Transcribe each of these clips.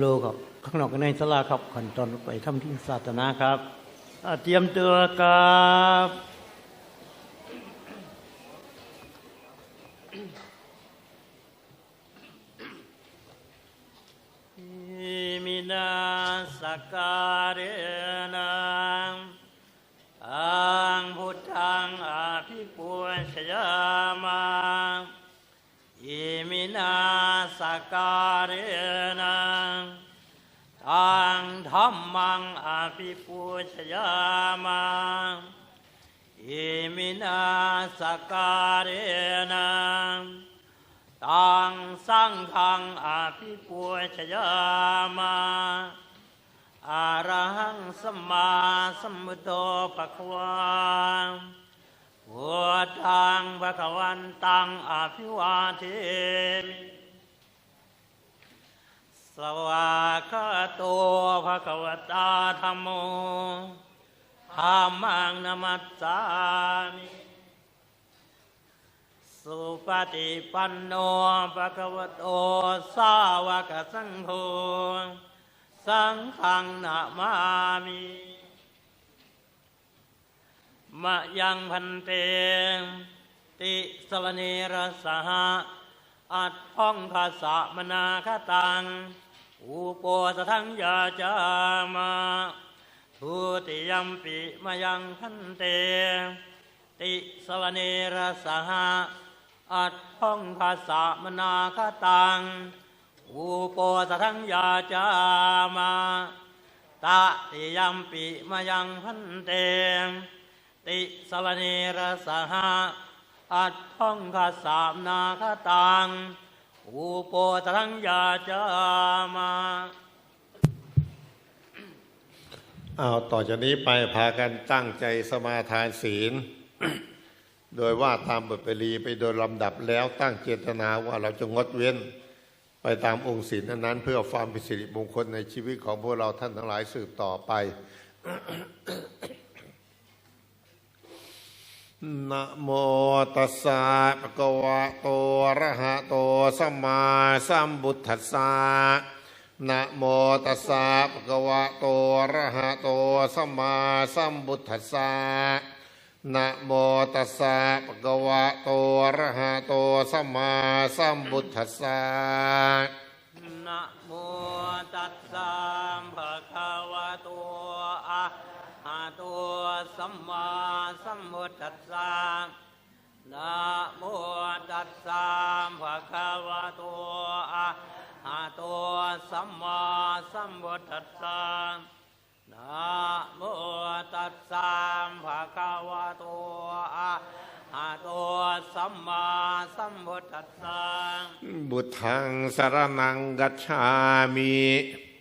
โลครับข้างนอกกับในสลาครับขันตอนไปทำที่ศาสนาครับเตรียมตัวครับอิมินาสการเรนังอังพุทธังอาภิปุชยามาอิมินาสการเรนัง มังอภิปุชยามาอิมินาสการเรนังตังสังฆังอภิปุชยามาอาระหังสัมมาสัมพุทโธภควาพุทธังภควันตังอภิวาเทมิสวากาโต ภะคะวตาธรรมโมธรรมังนัมัสสามิสุปฏิปันโนภะคะวะโตสาวกสังโฆสังฆังนามามิมะยังพันเต ติสรเนรสหะอัดพ้องภาษามนาคตัง อุโปสทังยาจามาทุติยมปิมายังพันเต ติสวเนรสหะอัดพ้องภาษามนาคตัง อุโปสทังยาจามาตติยมปิมายังพันเต ติสวเนรสหะอัดท่องคาสามนาคตัง อุโปตรังยาจามาเอาต่อจากนี้ไปพากันตั้งใจสมาทานศีล โดยว่าตามบทปรีไปโดยลำดับแล้วตั้งเจตนาว่าเราจะงดเว้น ไปตามองค์ศีลนั้นเพื่อความเป็นสิริมงคลในชีวิตของพวกเราท่านทั้งหลายสืบต่อไป นะโมตัสสะภะคะวะโตอะระหะโตสัมมาสัมพุทธัสสะนะโมตัสสะภะคะวะโตอะระหะโตสัมมาสัมพุทธัสสะนะโมตัสสะภะคะวะโตอะระหะโตสัมมาสัมพุทธัสสะนะโมตัสสะภะคะวะโตอะะโตสัมมาสัมพุทธัสสะนะโมตัสสะภะคะวะโตอะหะโตสัมมาสัมพุทธัสสะนะโมตัสสะภะคะวะโตอะหะโตสัมมาสัมพุทธัสสะบุตทังสรนังกัจฉามิ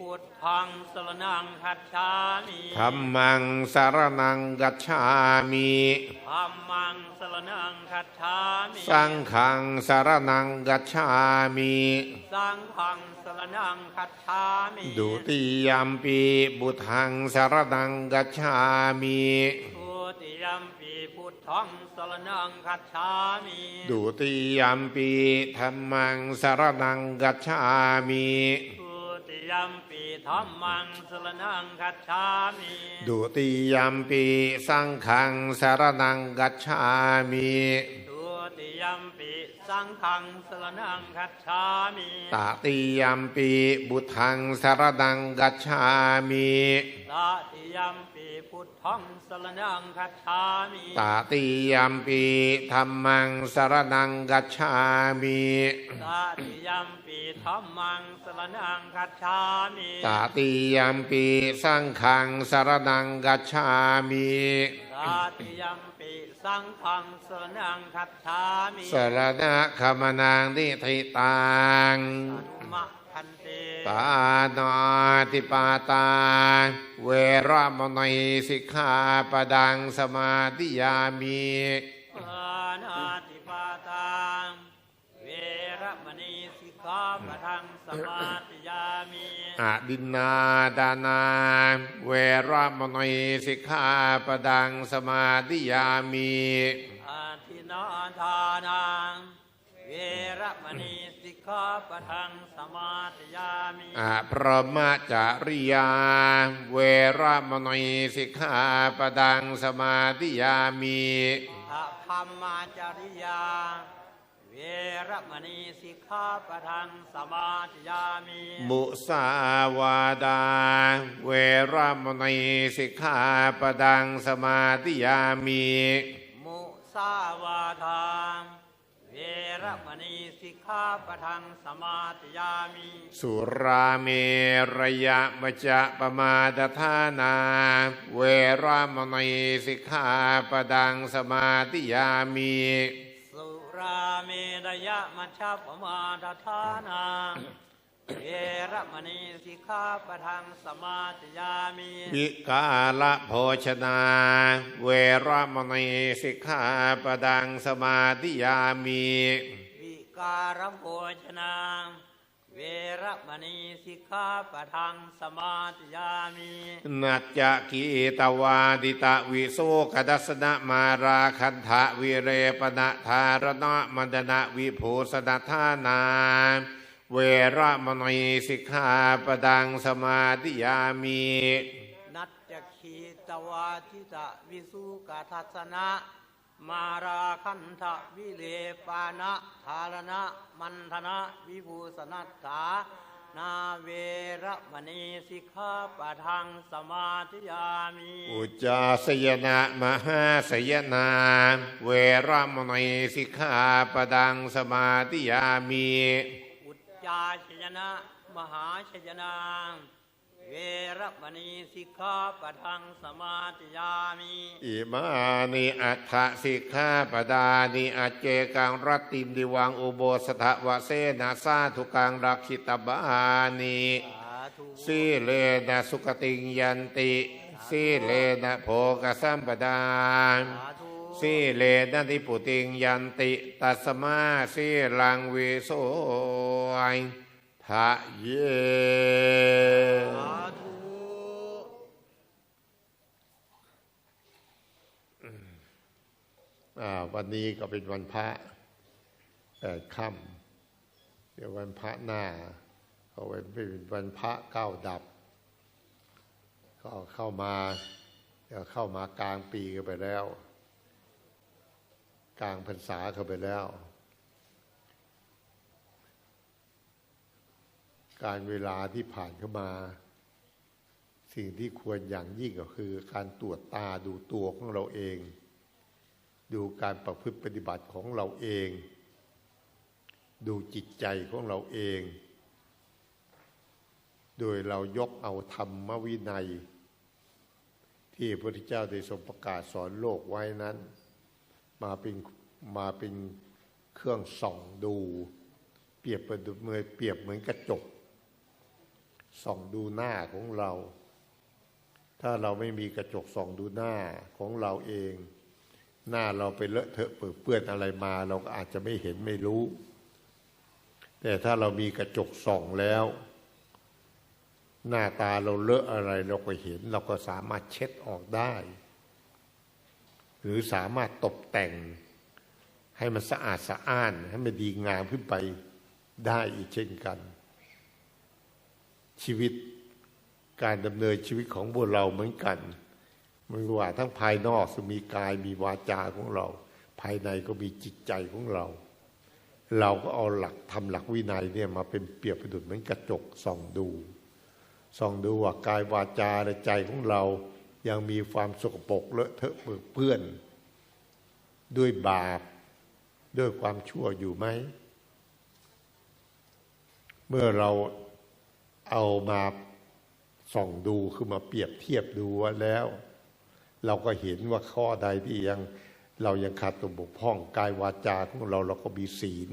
พุทธังสรนังคัจฉามิธรรมังสรนังกัจฉามิธัมมังสรนังคัจฉามิสังฆังสรนังกัจฉามิสังฆังสรนังคัจฉามิดุติยมปีบุทังสรนังกัจฉามิทุติยมปีพุทธังสรนังคัจฉามิดุติยมปีธรรมังสรนังกัจฉามิทุติ ยัมปีธรรมังสรนังกัจฉามิดุติยัมปีสังฆังสรนังกัจฉามิ ติยมปีสังฆังสรนังคัจฉามิตติยมปีบุทังสรนังกัจฉามิตติยมปีพุทธังสรนังคัจฉามิตติยมปีธรรมังสรนังกัจฉามิตติยมปีธัมมังสรนังคัจฉามิตติยมปีสังฆังสรนังกัจฉามิตติยมปี สังฆังสรนังคัจฉามิสรณะขมนังนิทิตังอนุมะพันเตปานาติปาตา เวรมณีสิกขาปดังสมาธิยามิปานาติปาตังเวรมณีสิ กขาปะทังสมาธิยามิอดินนาดานา เวรมณีสิกขาปดังสมาธิยามิอาทินาทานังเวเวระมณีสิกขาปะทังสมาธิยามิอะพรหมจาริยา เวรมณีสิกขาปดังสมาธิยามิอะธรรมาจาริยาเว ระมณีสิกขาปะทังสมาธิยามิมุสาวาดา เวรมณีสิกขาปดังสมาธิยามิมุสาวาทามเวระมณีสิกขาปะทังสมาธิยามิสุราเมรยะมจจะปมาดทานา เวรมณีสิกขาปดังสมาธิยามิสุ ราเมรยะมัชฌปมาทฐานาเวระมณีสิกขาปะทังสมาธิยามิวิกาละโภชนา เวรมณีสิกขาปดังสมาธิยามิวิการโภชนา เวระมณีสิกขาปะทังสมาธิยามินัจจะกีตวาดิตะวิโสกดัสนะมาราคันทะวิเรปนะธารณะมันดนะวิภูสนทานา เวรมณีสิกขาปดังสมาธิยามินัจจคีตวาทิตะวิสุกทัสนะ มาราคันทะวิเลปานะธารณะมันธนะวิภูสนัตถานาเวระมณีสิกขาปะทังสมาธิยามิอุจจาสยนะมหาสยนา เวรมณีสิกขาปดังสมาธิยามิอุจจาชยนะมหาชยนา เวระมณีสิกขาปะทังสมาธิยามิอิมานิอัฏฐสิกขาปดานิอัจเจกังรัตติมดิวังอุโบสถวเสนาสาธุกังรักขิตบานิสาธุสีเลนะสุขติงยันติสีเลนะโภกสัมปดาสาธุสีเลนะทิปุติงยันติ ตัสมาสีลังวิโสย ทะเยวันนี้ก็เป็นวันพระแปดค่ำเดี๋ยววันพระหน้าก็เป็นวันพระเก้าดับ ก็เข้ามาเดี๋ยวเข้ามากลางปีกันไปแล้ว กลางพรรษาเข้าไปแล้ว การเวลาที่ผ่านเข้ามา สิ่งที่ควรอย่างยิ่งก็คือ การตรวจตาดูตัวของเราเอง ดูการประพฤติปฏิบัติของเราเอง ดูจิตใจของเราเอง โดยเรายกเอาธรรมวินัย ที่พระพุทธเจ้าได้ทรงประกาศสอนโลกไว้นั้น มาเป็นมาเป็นเครื่องส่องดู เปรียบเปรียบเหมือนกระจก ส่องดูหน้าของเรา ถ้าเราไม่มีกระจกส่องดูหน้าของเราเอง หน้าเราไปเลอะเทอะเปื้อนเปื้อนอะไรมา เราก็อาจจะไม่เห็นไม่รู้ แต่ถ้าเรามีกระจกส่องแล้ว หน้าตาเราเลอะอะไรเราก็เห็น เราก็สามารถเช็ดออกได้ หรือสามารถตกแต่งให้มันสะอาดสะอ้านให้มันดีงามขึ้นไปได้อีกเช่นกัน ชีวิตการดำเนินชีวิตของพวกเราเหมือนกันไม่ว่าทั้งภายนอกจะมีกายมีวาจาของเรา ภายในก็มีจิตใจของเรา เราก็เอาหลักทำหลักวินัยเนี่ยมาเป็นเปรียบประดุจเหมือนกระจกส่องดูส่องดูว่ากายวาจาและใจของเรายังมีความสกปรกเลอะเทอะเปื้อเปื้อน ด้วยบาปด้วยความชั่วอยู่ไหม เมื่อเรา เอามาส่องดูคือมาเปรียบเทียบดูว่าแล้ว เราก็เห็นว่าข้อใดที่ยังเรายังขาดตัวบกพร่องกายวาจาของเราเราก็มีศีล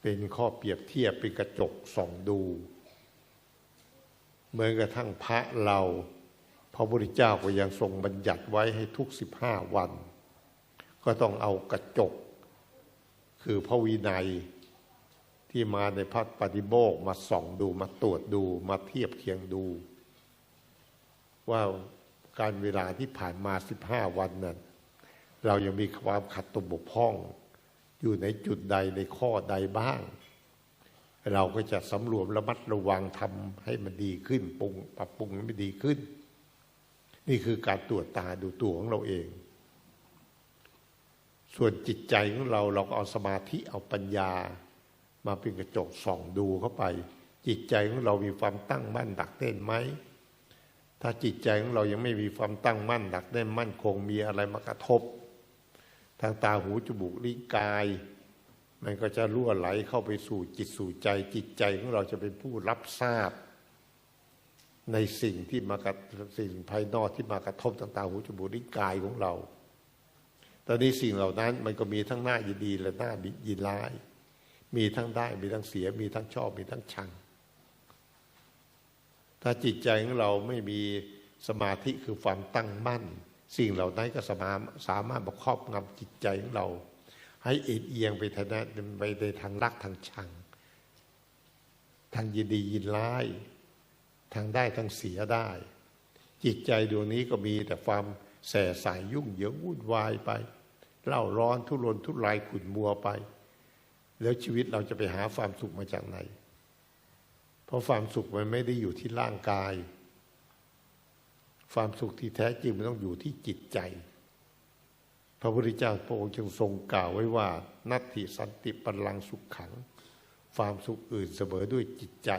เป็นข้อเปรียบเทียบเป็นกระจกส่องดู เหมือนกระทั่งพระเราพระพุทธเจ้าก็ยังทรงบัญญัติไว้ให้ทุกสิบห้าวัน ก็ต้องเอากระจก คือพระวินัย ที่มาในพระปฏิโมกมาส่องดูมาตรวจดูมาเทียบเคียงดู ว่าการเวลาที่ผ่านมาสิบห้าวันนั้นเรายังมีความขัดตกบกพร่อง อยู่ในจุดใดในข้อใดบ้าง เราก็จะสำรวมระมัดระวังทำให้มันดีขึ้นปรุงปรับปรุงให้มันดีขึ้น นี่คือการตรวจตาดูตัวของเราเองส่วนจิตใจของเราเราก็เอาสมาธิเอาปัญญา มาเป็นกระจกส่องดูเข้าไป จิตใจของเรามีความตั้งมั่นดักแน่นไหมถ้าจิตใจของเรายังไม่มีความตั้งมั่นดักแน่นมั่นคงมีอะไรมากระทบ ทางตาหูจมูกลิ้นกาย มันก็จะล่วไหลเข้าไปสู่จิตสู่ใจ จิตใจของเราจะเป็นผู้รับทราบ ในสิ่งที่มากระสิ่งภายนอกที่มากระทบทางตาหูจมูกลิ้นกายของเราตอนนี้สิ่งเหล่านั้นมันก็มีทั้งหน้ายินดีและหน้ายินร้าย มีทั้งได้มีทั้งเสีย มีทั้งชอบมีทั้งชัง ถ้าจิตใจของเราไม่มีสมาธิคือความตั้งมั่น สิ่งเหล่านั้นก็สามารถสามารถประครอบงำจิตใจของเรา ให้เอ็นเอียงไปทางไปในทางรักทางชัง ทางยินดียินร้าย ทางได้ทางเสียได้ จิตใจดวงนี้ก็มีแต่ความแส่สายยุ่งเหยิงวุ่นวายไปเล่าร้อนทุรนทุรายขุ่นมัวไป แล้วชีวิตเราจะไปหาความสุขมาจากไหน เพราะความสุขมันไม่ได้อยู่ที่ร่างกาย ความสุขที่แท้จริงมันต้องอยู่ที่จิตใจ พระพุทธเจ้าพระองค์จึงทรงกล่าวไว้ว่า นัตถิสันติปัลลังสุขขัง ความสุขอื่นเสมอด้วยจิตใจ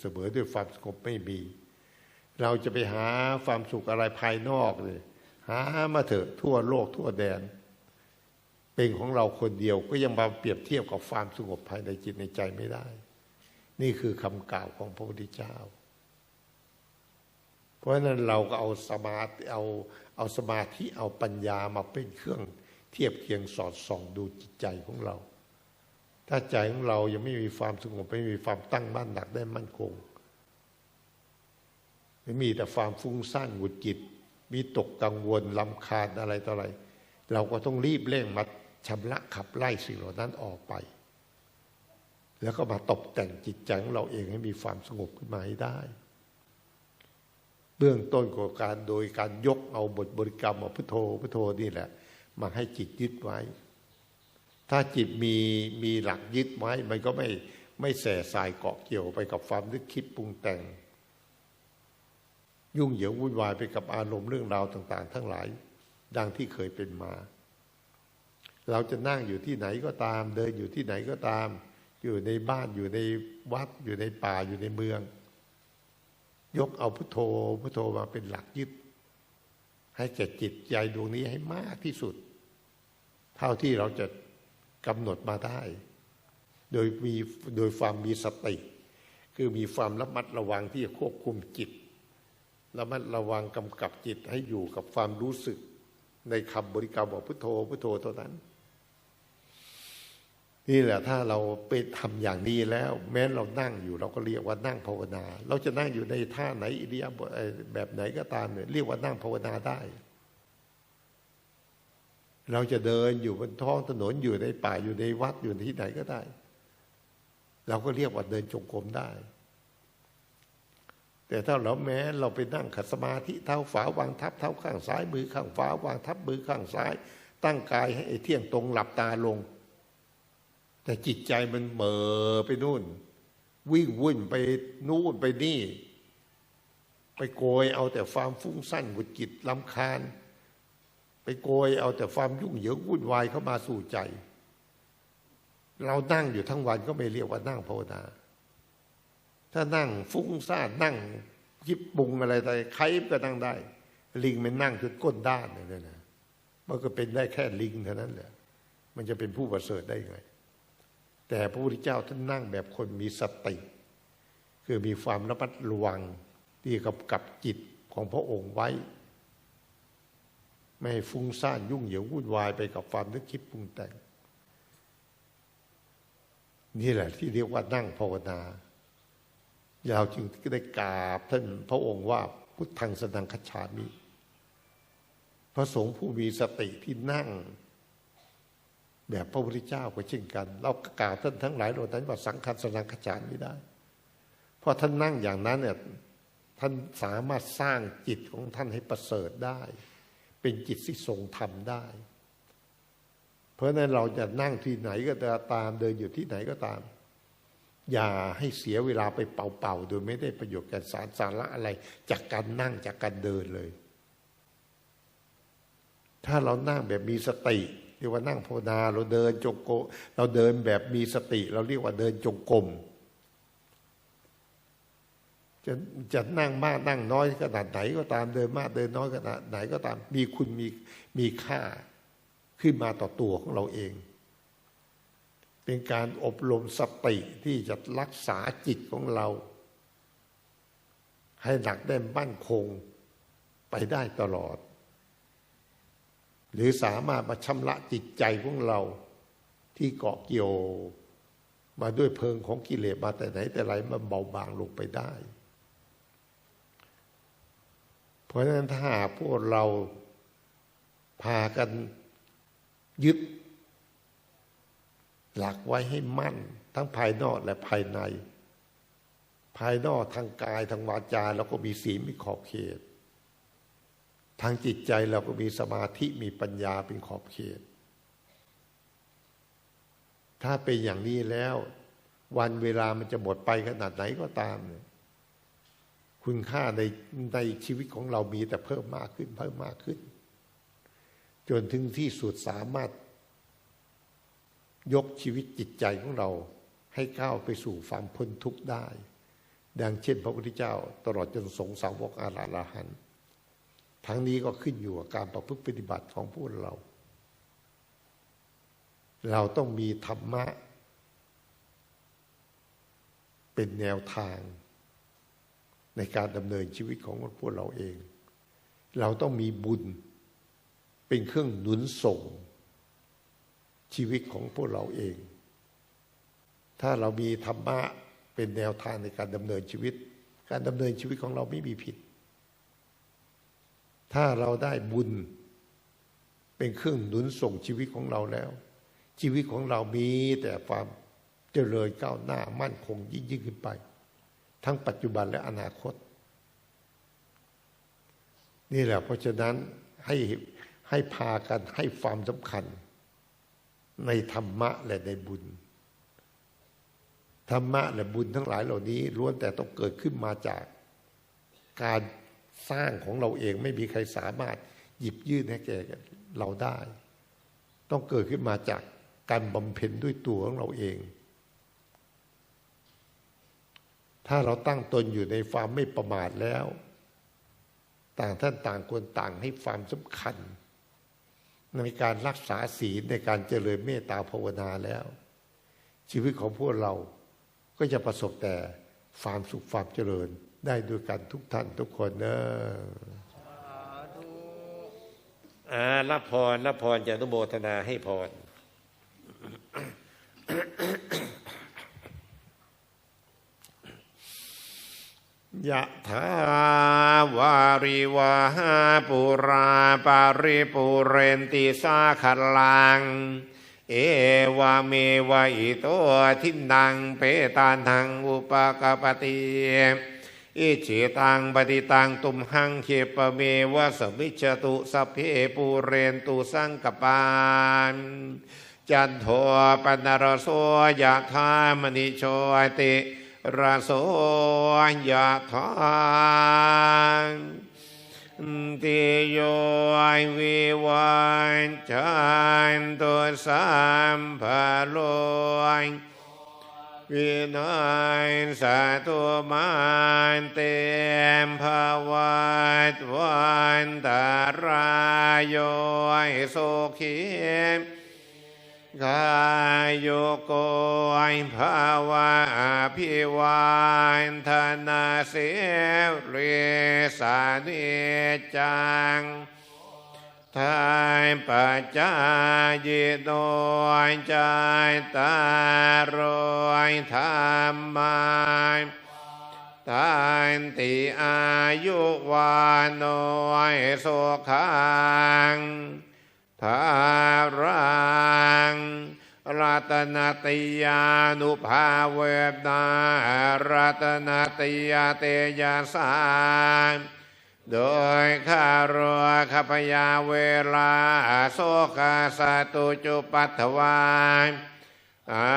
เสมอด้วยความสงบไม่มี เราจะไปหาความสุขอะไรภายนอกเลยหามาเถอะทั่วโลกทั่วแดน เป็นของเราคนเดียวก็ยังมาเปรียบเทียบกับความสงบภายในจิตในใจไม่ได้ นี่คือคำกล่าวของพระพุทธเจ้า เพราะฉะนั้นเราก็เอาสมาธิเอาเอาสมาธิเอาปัญญามาเป็นเครื่องเทียบเคียงสอดส่องดูจิตใจของเรา ถ้าใจของเรายังไม่มีความสงบไม่มีความตั้งมั่นหนักได้มั่นคงไม่มีแต่ความฟุ้งซ่านหงุดหงิดมีตกกังวลลำคาญอะไรต่ออะไร เราก็ต้องรีบเร่งมา ชำระขับไล่สิ่งเหล่านั้นออกไป แล้วก็มาตกแต่งจิตใจของเราเองให้มีความสงบขึ้นมาให้ได้ เบื้องต้นของการโดยการยกเอาบทบริกรรมอาพุทโธพุทโธนี่แหละ มาให้จิตยึดไว้ ถ้าจิตมีมีหลักยึดไว้ มันก็ไม่ไม่แส่สายเกาะเกี่ยวไปกับความนึกคิดปรุงแต่ง ยุ่งเหยิงวุ่นวายไปกับอารมณ์เรื่องราวต่าง ๆ ทั้งหลาย ดังที่เคยเป็นมา เราจะนั่งอยู่ที่ไหนก็ตาม เดินอยู่ที่ไหนก็ตาม อยู่ในบ้านอยู่ในวัดอยู่ในป่าอยู่ในเมือง ยกเอาพุทโธพุทโธมาเป็นหลักยึด ให้แก่จิตใจดวงนี้ให้มากที่สุด เท่าที่เราจะกำหนดมาได้ โดยมีโดยความมีสติ คือมีความระมัดระวังที่จะควบคุมจิตระมัดระวังกำกับจิตให้อยู่กับความรู้สึก ในคำบริกรรมบอกพุทโธพุทโธเท่านั้น นี่แหละถ้าเราไปทำอย่างนี้แล้ว แม้เรานั่งอยู่ เราก็เรียกว่านั่งภาวนา เราจะนั่งอยู่ในท่าไหนอิริยาบถแบบไหนก็ตามเนี่ยเรียกว่านั่งภาวนาได้ เราจะเดินอยู่บนท้องถนนอยู่ในป่าอยู่ในวัดอยู่ที่ไหนก็ได้ เราก็เรียกว่าเดินจงกรมได้ แต่ถ้าเราแม้เราไปนั่งขัดสมาธิเท้าฝาวางทับเท้าข้างซ้าย มือข้างฝาวางทับมือข้างซ้าย ตั้งกายให้เที่ยงตรงหลับตาลง แต่จิตใจมันเหม่อไปนู่น วิ่งวุ่นไปนู่นไปนี่ ไปโกยเอาแต่ความฟุ้งสั้นหุดกิจลำคาญ ไปโกยเอาแต่ความยุ่งเหยิงวุ่นวายเข้ามาสู่ใจ เรานั่งอยู่ทั้งวันก็ไม่เรียกว่านั่งภาวนา ถ้านั่งฟุ้งซ่านนั่งยิบปุงอะไรต่ใครก็นั่งได้ ลิงมันนั่งจนก้นด้านเลยนะมันก็เป็นได้แค่ลิงเท่านั้นแหละมันจะเป็นผู้ประเสริฐได้ไง แต่พระพุทธเจ้าท่านนั่งแบบคนมีสติ คือมีความระมัดระวังที่กำกับจิตของพระองค์ไว้ ไม่ให้ฟุ้งซ่านยุ่งเหยิงวุ่นวายไปกับความนึกคิดปรุงแต่ง นี่แหละที่เรียกว่านั่งภาวนา เราจึงได้กราบท่านพระองค์ว่าพุทธังสนังคัจฉามิ พระสงฆ์ผู้มีสติที่นั่ง แบบพระพุทธเจ้าก็เช่นกัน เรากล่าวท่านทั้งหลายเหล่านั้นว่าสังฆสนังคฉามิได้ เพราะท่านนั่งอย่างนั้นเนี่ยท่านสามารถสร้างจิตของท่านให้ประเสริฐได้ เป็นจิตที่ทรงธรรมได้ เพราะนั้นเราจะนั่งที่ไหนก็ตามเดินอยู่ที่ไหนก็ตาม อย่าให้เสียเวลาไปเป่าๆโดยไม่ได้ประโยชน์แก่สารสาระอะไร จากการนั่งจากการเดินเลย ถ้าเรานั่งแบบมีสติเรียกว่านั่งภาวนาเราเดินจงโกเราเดินแบบมีสติ เราเรียกว่าเดินจงกรมจะจะนั่งมากนั่งน้อยขนาดไหนก็ตามเดินมากเดินน้อยขนาดไหนก็ตามมีคุณมีมีค่าขึ้นมาต่อตัวของเราเอง เป็นการอบรมสติที่จะรักษาจิตของเรา ให้หนักแน่นมั่นคงไปได้ตลอด หรือสามารถมาชำระจิตใจของเราที่เกาะเกี่ยวมาด้วยเพลิงของกิเลสมาแต่ไหนแต่ไรมันเบาบางลงไปได้ เพราะฉะนั้นถ้าพวกเราพากันยึด หลักไว้ให้มั่น ทั้งภายนอกและภายใน ภายนอกทางกายทางวาจาเราก็มีศีลมีขอบเขต ทางจิตใจเราก็มีสมาธิมีปัญญาเป็นขอบเขต ถ้าเป็นอย่างนี้แล้ว วันเวลามันจะหมดไปขนาดไหนก็ตามเนี่ยคุณค่าในในชีวิตของเรามีแต่เพิ่มมากขึ้นเพิ่มมากขึ้น จนถึงที่สุดสามารถ ยกชีวิตจิตใจของเราให้ก้าวไปสู่ความพ้นทุกข์ได้ ดังเช่นพระพุทธเจ้าตลอดจนสงสาวกอาลาลาหันทั้งนี้ก็ขึ้นอยู่กับการประพฤติปฏิบัติของพวกเรา เราต้องมีธรรมะ เป็นแนวทาง ในการดำเนินชีวิตของพวกเราเอง เราต้องมีบุญเป็นเครื่องหนุนส่ง ชีวิตของพวกเราเอง ถ้าเรามีธรรมะเป็นแนวทางในการดำเนินชีวิต การดำเนินชีวิตของเราไม่มีผิด ถ้าเราได้บุญเป็นเครื่องหนุนส่งชีวิตของเราแล้ว ชีวิตของเรามีแต่ความเจริญก้าวหน้ามั่นคงยิ่งยิ่งขึ้นไป ทั้งปัจจุบันและอนาคต นี่แหละเพราะฉะนั้นให้ให้พากันให้ความสำคัญ ในธรรมะและในบุญ ธรรมะและบุญทั้งหลายเหล่านี้ล้วนแต่ต้องเกิดขึ้นมาจากการสร้างของเราเองไม่มีใครสามารถหยิบยื่นให้แก่เราได้ ต้องเกิดขึ้นมาจากการบำเพ็ญด้วยตัวของเราเอง ถ้าเราตั้งตนอยู่ในความไม่ประมาทแล้ว ต่างท่านต่างคนต่างให้ความสำคัญ ในการรักษาศีลในการเจริญเมตตาภาวนาแล้ว ชีวิตของพวกเราก็จะประสบแต่ความสุขความเจริญได้ด้วยกันทุกท่านทุกคนเนอะอารับพรรับพรจะนุโมทนาให้พร ยะถาวาริวาหาปุราปาริปุเรนติสาขลัง เอวาเมวะอิโตทินังเปตานังอุปกปติอิจิตังปฏิตังตุมหังเขปเมวะสมิจตุสัพเพปูเรนตุสังกปานจันโทปนรโสยะธามณิโชติ ระโสยะทานติโยวิวันจันตุสัมภโลวินัยสัตุมันเตมภวัตวันตารายโยสุขี กายโยโกยภาวะพิวานธนาเสเรสานิจังทายปัจจายโดยใจตารอยธรรมายทานติอายุวานโนยสุขัง ภารังรัตนติยานุภาเวนารัตนติยาเตยาสานโดยข้ารัวขพยาเวลาโสกาสตุจุปัตถวายอา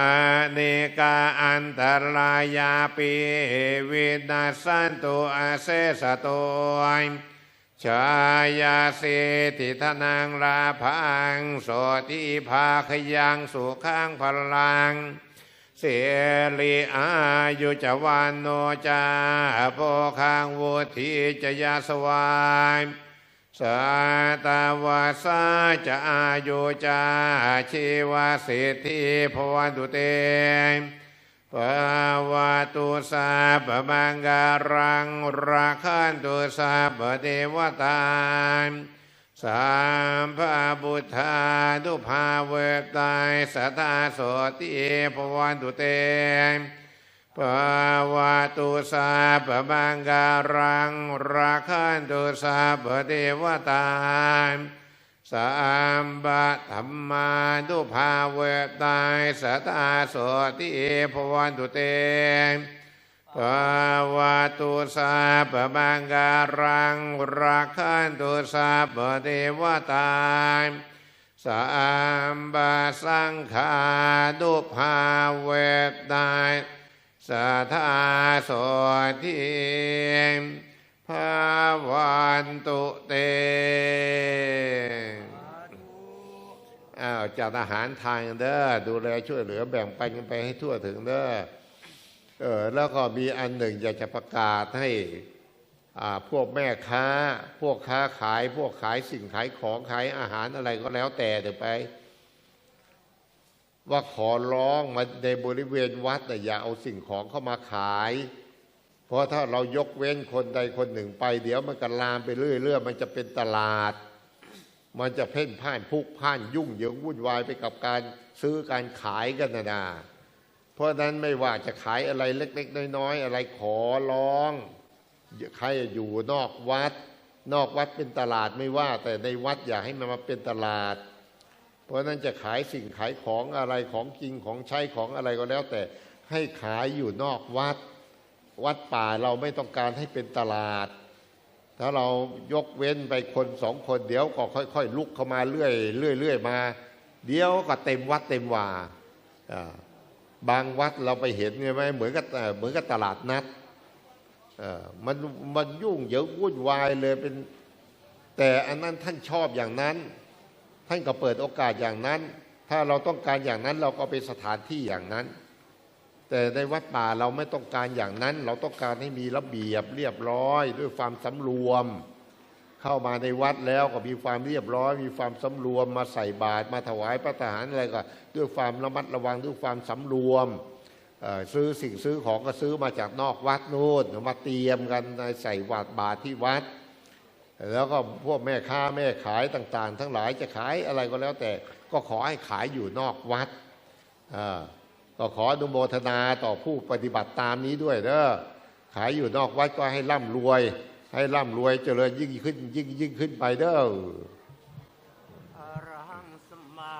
เนกาอันตรายาปีวินาสันตุอาเสสะโตย ชายาเสติทนังลาพังโสติภาคยังสุขังพลัง เสรีอายุจวันโนจาโพคังวุธิจยาสวายสาตาวาสาจะอายุจาชีวาสิทธิพวันตุเต ปาวาตุสาปมังการังราคันตุสาปเทวตาสามพระบุทธาดุภาเวตายสัทธาโสติปวันตุเตปาวาตุสาปบังการังราคันตุสาปเทวตา สามบะธรรมาดุภาเวตายสัทธาโสติปวันตุเตปวาตุสาปมังการังราคันตุสาปเทวตาสามบาสังขาดุภาเวตายสทาโสทิ ภาวันตุเตอ้าวจัดอาหารทานเด้อดูแลช่วยเหลือแบ่งปันกันไปให้ทั่วถึงเด้อเออแล้วก็มีอันหนึ่งอยากจะประกาศให้อ่าพวกแม่ค้า พวกค้าขาย พวกขายสิ่งขายของขายอาหารอะไรก็แล้วแต่เดี๋ยวไป ว่าขอร้องมาในบริเวณวัดน่อย่าเอาสิ่งของเข้ามาขาย เพราะถ้าเรายกเว้นคนใดคนหนึ่งไป เดี๋ยวมันก็ลามไปเรื่อยๆมันจะเป็นตลาด มันจะเพ่นพ่านพุกพ่านยุ่งเหยิงวุ่นวายไปกับการซื้อการขายกันนะนาเพราะนั้นไม่ว่าจะขายอะไรเล็ก ๆ น้อย ๆ อะไรขอร้องใครอยู่นอกวัด นอกวัดเป็นตลาดไม่ว่า แต่ในวัดอย่าให้มันมาเป็นตลาด เพราะฉะนั้นจะขายสิ่งขายของอะไรของกินของใช้ของอะไรก็แล้ว แต่ให้ขายอยู่นอกวัด วัดป่าเราไม่ต้องการให้เป็นตลาด ถ้าเรายกเว้นไปคนสองคนเดี๋ยวก็ค่อยๆ ลุกเข้ามาเรื่อยเรื่อยเรื่อยมา เดี๋ยวก็เต็มวัดเต็มว่าบางวัดเราไปเห็นไงไหมเหมือนกับเหมือนกับตลาดนัดมันมันยุ่งเหยิงวุ่นวายเลยเป็นแต่อันนั้นท่านชอบอย่างนั้น ท่านก็เปิดโอกาสอย่างนั้น ถ้าเราต้องการอย่างนั้นเราก็ไปสถานที่อย่างนั้น แต่ในวัดป่าเราไม่ต้องการอย่างนั้น เราต้องการให้มีระเบียบเรียบร้อย ด้วยความสำรวม เข้ามาในวัดแล้วก็มีความเรียบร้อย มีความสำรวมมาใส่บาตรมาถวายพระทหารอะไรก็ ด้วยความระมัดระวังด้วยความสำรวมซื้อสิ่งซื้อของก็ซื้อมาจากนอกวัดนู่นมาเตรียมกันในใส่บาตรบาตรที่วัด แล้วก็พวกแม่ค้าแม่ขายต่าง ๆ ทั้งหลายจะขายอะไรก็แล้วแต่ก็ขอให้ขายอยู่นอกวัดอ่า ก็ขออนุโมทนาต่อผู้ปฏิบัติตามนี้ด้วยเด้อขายอยู่นอกวัดก็ให้ร่ำรวย ให้ร่ำรวยเจริญยิ่งขึ้นยิ่งยิ่งขึ้นไปเด้ออรหังสมมา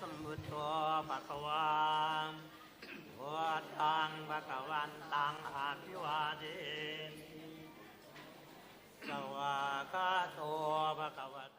สมุทโธปะกวามวัตังปะกวันตังอาภิวาเดนสวากาโตปะกวัน